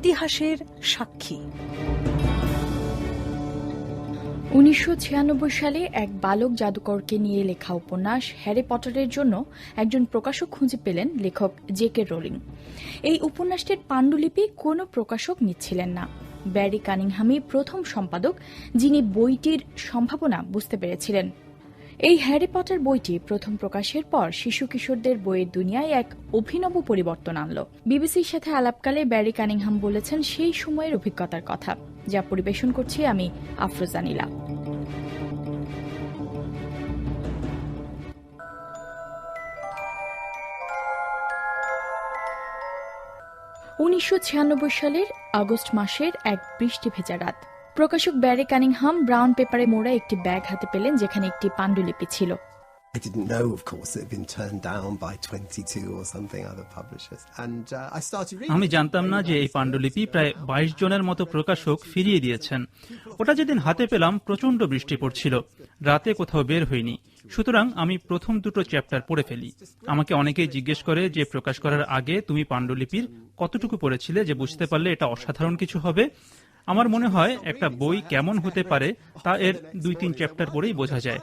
ইতিহাসের সাক্ষী। উনিশশো ছিয়ানব্বই সালে এক বালক জাদুকরকে নিয়ে লেখা উপন্যাস হ্যারি পটারের জন্য একজন প্রকাশক খুঁজে পেলেন লেখক জে কে রোলিং। এই উপন্যাসটির পাণ্ডুলিপি কোনো প্রকাশক নিচ্ছিলেন না। ব্যারি কানিংহামি প্রথম সম্পাদক, যিনি বইটির সম্ভাবনা বুঝতে পেরেছিলেন। এই হ্যারি পটার বইটি প্রথম প্রকাশের পর শিশু কিশোরদের বইয়ের দুনিয়ায় এক অভিনব পরিবর্তন আনল। বিবিসির সাথে আলাপকালে ব্যারি কানিংহাম বলেছেন, সেই সময়ের অভিজ্ঞতার কথা, যা পরিবেশন করছি আমি আফরোজানিলা উনিশশো সালের আগস্ট মাসের এক বৃষ্টি ভেজা রাত। প্রকাশক ব্যারি কানিংহাম ব্রাউন পেপারে মোড়া একটি ব্যাগ হাতে পেলেন যেখানে একটি পাণ্ডুলিপি ছিল I didn't know, of course, it had been turned down by 22 or something other publishers. And uh, I started reading. আমি. জানতাম না যে এই পাণ্ডুলিপি প্রায় বাইশ জনের মতো প্রকাশক ফিরিয়ে দিয়েছেন ওটা যেদিন হাতে পেলাম প্রচণ্ড বৃষ্টি পড়ছিল রাতে কোথাও বের হইনি সুতরাং আমি প্রথম দুটো চ্যাপ্টার পড়ে ফেলি আমাকে অনেকেই জিজ্ঞেস করে যে প্রকাশ করার আগে তুমি পাণ্ডুলিপির কতটুকু পড়েছিলে যে বুঝতে পারলে এটা অসাধারণ কিছু হবে আমার মনে হয় একটা বই কেমন হতে পারে তা এর দুই তিন চ্যাপ্টার পরেই বোঝা যায়।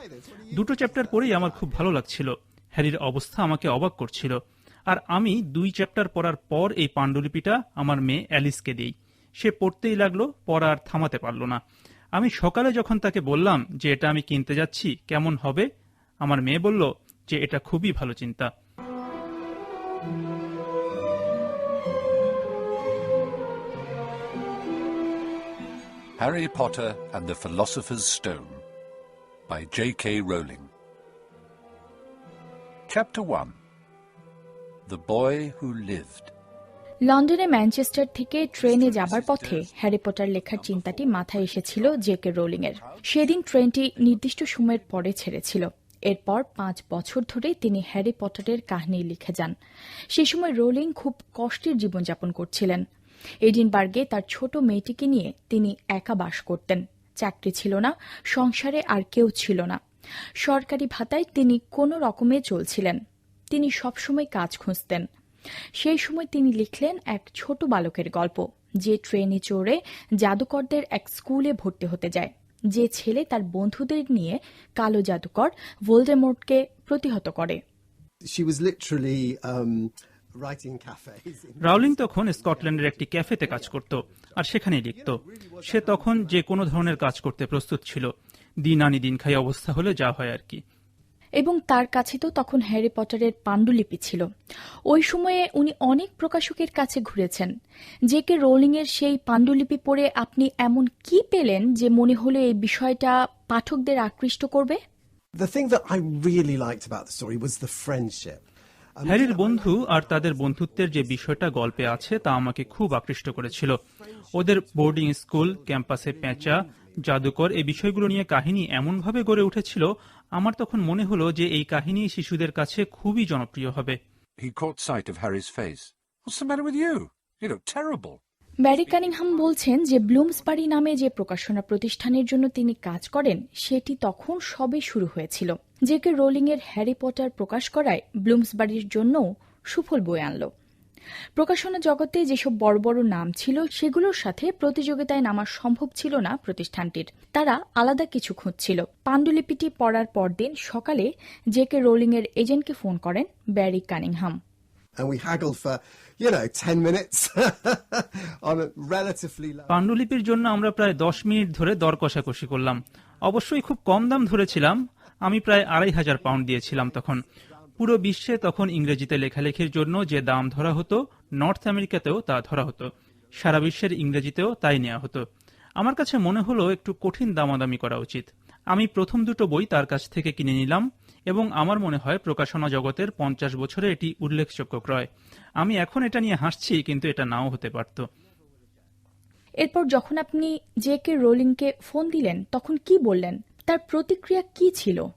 দুটো চ্যাপ্টার পরেই আমার খুব ভালো লাগছিল। হ্যারির অবস্থা আমাকে অবাক করছিল। আর আমি দুই চ্যাপ্টার পড়ার পর এই পাণ্ডুলিপিটা আমার মেয়ে অ্যালিসকে দিই। সে পড়তেই লাগল, পড়া আর থামাতে পারল না। আমি সকালে যখন তাকে বললাম যে এটা আমি কিনতে যাচ্ছি, কেমন হবে? আমার মেয়ে বলল যে এটা খুবই ভালো চিন্তা। Harry Potter and the Philosopher's Stone by J.K. Rowling. Chapter 1 The Boy Who Lived. লন্ডনে ম্যানচেস্টার থেকে ট্রেনে যাবার পথে হ্যারি পটার লেখার চিন্তাটি মাথায় এসেছিল জে কে রোলিং এর সেদিন ট্রেনটি নির্দিষ্ট সময়ের পরে ছেড়েছিল এরপর পাঁচ বছর ধরে তিনি হ্যারি পটারের কাহিনী লিখে যান সে সময় রোলিং খুব কষ্টের জীবনযাপন করছিলেন এডিনবার্গে তার ছোট মেয়েটিকে নিয়ে তিনি একা বাস করতেন। চাকরি ছিল না সংসারে আর কেউ ছিল না। সরকারি ভাতায় তিনি কোনো রকমে চলছিলেন। তিনি সবসময় কাজ খুঁজতেন। সেই সময় তিনি লিখলেন এক ছোট বালকের গল্প যে ট্রেনে চড়ে জাদুকরদের এক স্কুলে ভর্তি হতে যায়। যে ছেলে তার বন্ধুদের নিয়ে কালো জাদুকর ভোল্ডেমোর্টকে প্রতিহত করে। She was literally um, Rowling তখন স্কটল্যান্ডের একটি ক্যাফেতে কাজ করত আর সেখানেই লিখত। সে তখন যে কোনো ধরনের কাজ করতে প্রস্তুত ছিল। দিন আনি দিন খাই অবস্থা হলে যা হয় আর কি। এবং তার কাছে তো তখন হ্যারি পটারের পাণ্ডুলিপি ছিল। ওই সময়ে উনি অনেক প্রকাশকের কাছে ঘুরেছেন। যে কে রোলিং এর সেই পাণ্ডুলিপি পড়ে আপনি এমন কি পেলেন যে মনে হলো এই বিষয়টা পাঠকদের আকৃষ্ট করবে? The thing that I really liked about the story was the friendship. হ্যারির বন্ধু আর তাদের বন্ধুত্বের যে বিষয়টা গল্পে আছে তা আমাকে খুব আকৃষ্ট করেছিল ওদের বোর্ডিং স্কুল ক্যাম্পাসে পেঁচা জাদুকর এই বিষয়গুলো নিয়ে কাহিনী এমনভাবে গড়ে উঠেছিল আমার তখন মনে হলো যে এই কাহিনী শিশুদের কাছে খুবই জনপ্রিয় হবে He caught sight of Harry's face. What's the matter with you? You look terrible. Barry Cunningham বলছেন যে ব্লুমসবারি নামে যে প্রকাশনা প্রতিষ্ঠানের জন্য তিনি কাজ করেন সেটি তখন সবে শুরু হয়েছিল যে কে রোলিং এর হ্যারি পটার প্রকাশ করায় ব্লুমসবারির জন্যও সুফল বয়ে আনল। প্রকাশনা জগতে যেসব বড় বড় নাম ছিল সেগুলোর সাথে প্রতিযোগিতায় নামা সম্ভব ছিল না প্রতিষ্ঠানটির। তারা আলাদা কিছু খুঁজছিল। পাণ্ডুলিপিটি পড়ার পরদিন সকালে জে কে রোলিং এর এজেন্টকে ফোন করেন Barry Cunningham. And we haggled for, you know, 10 minutes on a relatively low. পাণ্ডুলিপির জন্য আমরা প্রায় দশ মিনিট ধরে দর কষাকষি করলাম। অবশ্যই খুব কম দাম ধরেছিলাম আমি প্রায় আড়াই হাজার পাউন্ড দিয়েছিলাম তখন। পুরো বিশ্বে তখন ইংরেজিতে লেখালেখির জন্য যে দাম ধরা হতো, নর্থ আমেরিকাতেও তা ধরা হতো। সারা বিশ্বের ইংরেজিতেও তাই নেওয়া হতো। আমার কাছে মনে হলো একটু কঠিন দামাদামি করা উচিত। আমি প্রথম দুটো বই তার কাছ থেকে কিনে নিলাম এবং আমার মনে হয় প্রকাশনা জগতের পঞ্চাশ বছরে এটি উল্লেখযোগ্য ক্রয়। আমি এখন এটা নিয়ে হাসছি, কিন্তু এটা নাও হতে পারত। এরপর যখন আপনি জে কে রোলিংকে ফোন দিলেন, তখন কি বললেন? তার প্রতিক্রিয়া কি ছিল?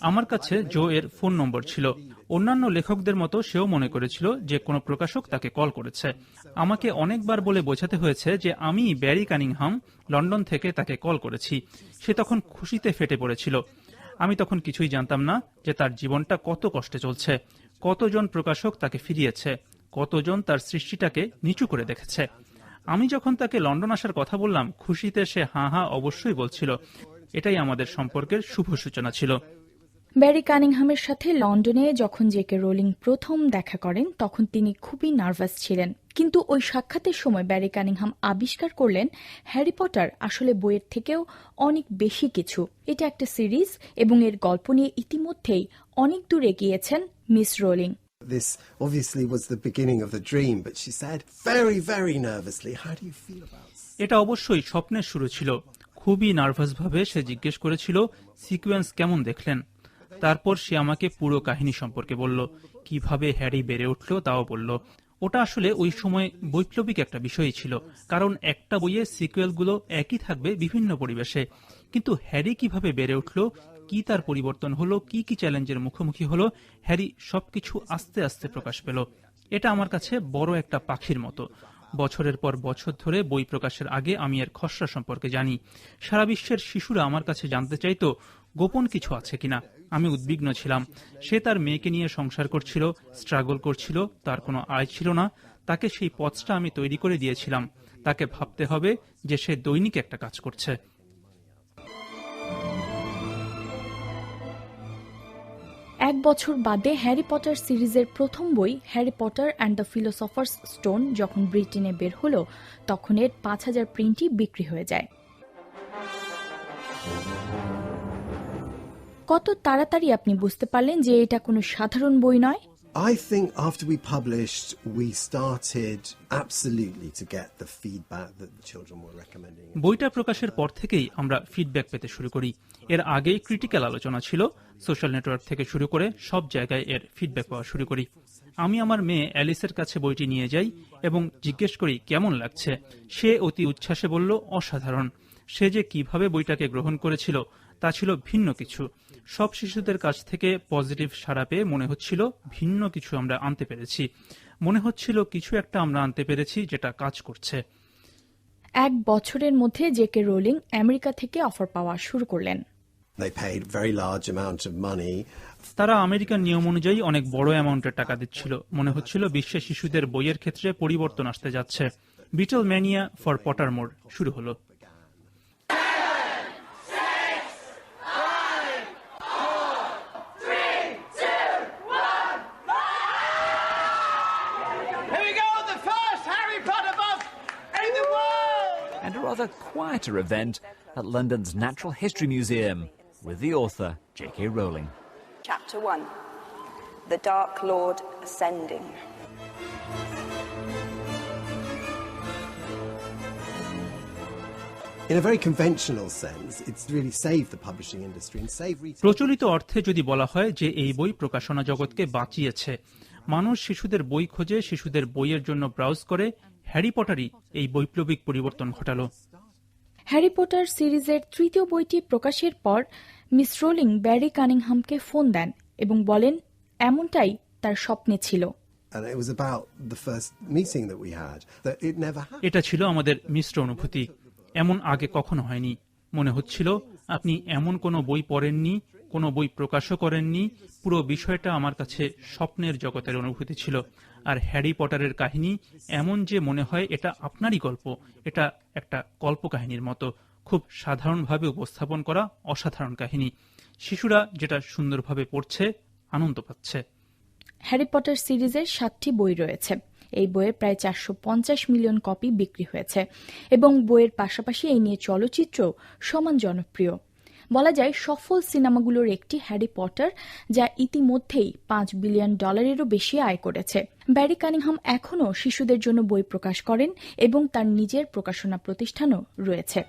আমার কাছে জো এর ফোন নম্বর ছিল। অন্যান্য লেখকদের মতো সেও মনে করেছিল যে কোনো প্রকাশক তাকে কল করেছে। আমাকে অনেকবার বলে বোঝাতে হয়েছে যে আমি ব্যারি কানিংহাম লন্ডন থেকে তাকে কল করেছি। সে তখন খুশিতে ফেটে পড়েছিল। আমি তখন কিছুই জানতাম না যে তার জীবনটা কত কষ্টে চলছে কতজন প্রকাশক তাকে ফিরিয়েছে কতজন তার সৃষ্টিটাকে নিচু করে দেখেছে। আমি যখন তাকে লন্ডন আসার কথা বললাম, খুশিতে সে হাঁ হাঁ অবশ্যই বলছিল। এটাই আমাদের সম্পর্কের শুভ সূচনা ছিল। ব্যারি কানিংহামের সাথে লন্ডনে যখন জেকে রোলিং প্রথম দেখা করেন, তখন তিনি খুবই নার্ভাস ছিলেন। কিন্তু ওই সাক্ষাতের সময় ব্যারি কানিংহাম আবিষ্কার করলেন, হ্যারি পটার আসলে বইয়ের থেকেও অনেক বেশি কিছু। এটা একটা সিরিজ এবং এর গল্প নিয়ে ইতিমধ্যেই অনেক দূর এগিয়েছেন Miss Rowling This obviously was the beginning of the dream, but she said very, very nervously, How do you feel about এটা অবশ্যই স্বপ্নের শুরু ছিল। খুবই নার্ভাসভাবে সে জিজ্ঞেস করেছিল সিকোয়েন্স কেমন দেখলেন? তারপর সে আমাকে পুরো কাহিনী সম্পর্কে বলল কীভাবে হ্যারি বেড়ে উঠল তাও বলল। ওটা আসলে ওই সময় বৈপ্লবিক একটা বিষয় ছিল কারণ একটা বইয়ে সিকুয়েলগুলো একই থাকবে বিভিন্ন পরিবেশে। কিন্তু হ্যারি কীভাবে বেড়ে উঠল কি তার পরিবর্তন হলো, কি কি চ্যালেঞ্জের মুখোমুখি হলো, হ্যারি সবকিছু আস্তে আস্তে প্রকাশ পেল। এটা আমার কাছে বড় একটা পাখির মতো। বছরের পর বছর ধরে বই প্রকাশের আগে আমি এর খসড়া সম্পর্কে জানি। সারা বিশ্বের শিশুরা আমার কাছে জানতে চাইতো, গোপন কিছু আছে কিনা। আমি উদ্বিগ্ন ছিলাম। সে তার মেয়েকে নিয়ে সংসার করছিল স্ট্রাগল করছিল, তার কোনো আয় ছিল না। তাকে সেই পথটা আমি তৈরি করে দিয়েছিলাম। তাকে ভাবতে হবে যে সে দৈনিক একটা কাজ করছে। এক বছর বাদে হ্যারি পটার সিরিজের প্রথম বই, Harry Potter and the philosopher's stone, যখন ব্রিটেনে বের হলো, তখন এর পাঁচ হাজার প্রিন্টই বিক্রি হয়ে যায়। কত তাড়াতাড়ি আপনি বুঝতে পারলেন যে এটা কোনো সাধারণ বই নয়? I think after we published, we started absolutely to get the feedback that the children were recommending. বইটা প্রকাশের পর থেকেই আমরা ফিডব্যাক পেতে শুরু করি। এর আগেই ক্রিটিক্যাল আলোচনা ছিল সোশ্যাল নেটওয়ার্ক থেকে শুরু করে সব জায়গায় এর ফিডব্যাক পাওয়া শুরু করি। আমি আমার মেয়ে অ্যালিসের কাছে বইটি নিয়ে যাই এবং জিজ্ঞেস করি কেমন লাগছে? সে অতি উচ্ছ্বাসে বলল অসাধারণ। সে যে কীভাবে বইটাকে গ্রহণ করেছিল তা ছিল ভিন্ন কিছু। সব শিশুদের কাছ থেকে পজিটিভ সাড়া পেয়ে মনে হচ্ছিল ভিন্ন কিছু আমরা আনতে পেরেছি। মনে হচ্ছিল কিছু একটা আমরা আনতে পেরেছি যেটা কাজ করছে। এক বছরের মধ্যে জেকে রোলিং আমেরিকা থেকে অফার পাওয়া শুরু করলেন। তারা আমেরিকার নিয়ম অনুযায়ী অনেক বড় অ্যামাউন্টের টাকা দিচ্ছিল। মনে হচ্ছিল বিশ্বের শিশুদের বইয়ের ক্ষেত্রে পরিবর্তন আসতে যাচ্ছে। বিটল ম্যানিয়া ফর পটারমোর শুরু হলো Here we go, the first Harry Potter book in the world! and a rather quieter event at London's Natural History Museum with the author J.K. Rowling. Chapter 1 The Dark Lord Ascending. In a very conventional sense, it's really saved the publishing industry and saved retail. প্রচলিত অর্থে যদি বলা হয় যে এই বই প্রকাশনা জগৎকে বাঁচিয়েছে মানুষ শিশুদের বই খোঁজে শিশুদের বইয়ের জন্য ব্রাউজ করে। হ্যারি পটারই এই বৈপ্লবিক পরিবর্তন ঘটালো। হ্যারি পটার সিরিজের তৃতীয় বইটি প্রকাশের পর মিস রোলিং ব্যারি কানিংহামকে ফোন দেন এবং বলেন এমনটাই তার স্বপ্নে ছিল। And it was about the first meeting that we had, that it never happened. এটা ছিল আমাদের মিশ্র অনুভূতি। এমন আগে কখনো হয়নি। মনে হচ্ছিল আপনি এমন কোনো বই পড়েননি কোনো বই প্রকাশও করেননি, পুরো বিষয়টা আমার কাছে স্বপ্নের জগতের অনুভূতি ছিল। আর হ্যারি পটারের কাহিনী এমন যে মনে হয়, এটা আপনারই গল্প, এটা একটা কল্প কাহিনীর মতো। খুব সাধারণভাবে উপস্থাপন করা অসাধারণ কাহিনী। শিশুরা যেটা সুন্দরভাবে পড়ছে, আনন্দ পাচ্ছে। হ্যারি পটার সিরিজের সাতটি বই রয়েছে। এই বইয়ের প্রায় চারশো পঞ্চাশ মিলিয়ন কপি বিক্রি হয়েছে। এবং বইয়ের পাশাপাশি এই নিয়ে চলচ্চিত্র সমান জনপ্রিয়। বলা যায় সফল সিনেমাগুলোর একটি হ্যারি পটার, যা ইতিমধ্যেই পাঁচ বিলিয়ন ডলারেরও বেশি আয় করেছে। ব্যারি কানিংহাম এখনও শিশুদের জন্য বই প্রকাশ করেন এবং তার নিজের প্রকাশনা প্রতিষ্ঠানও রয়েছে।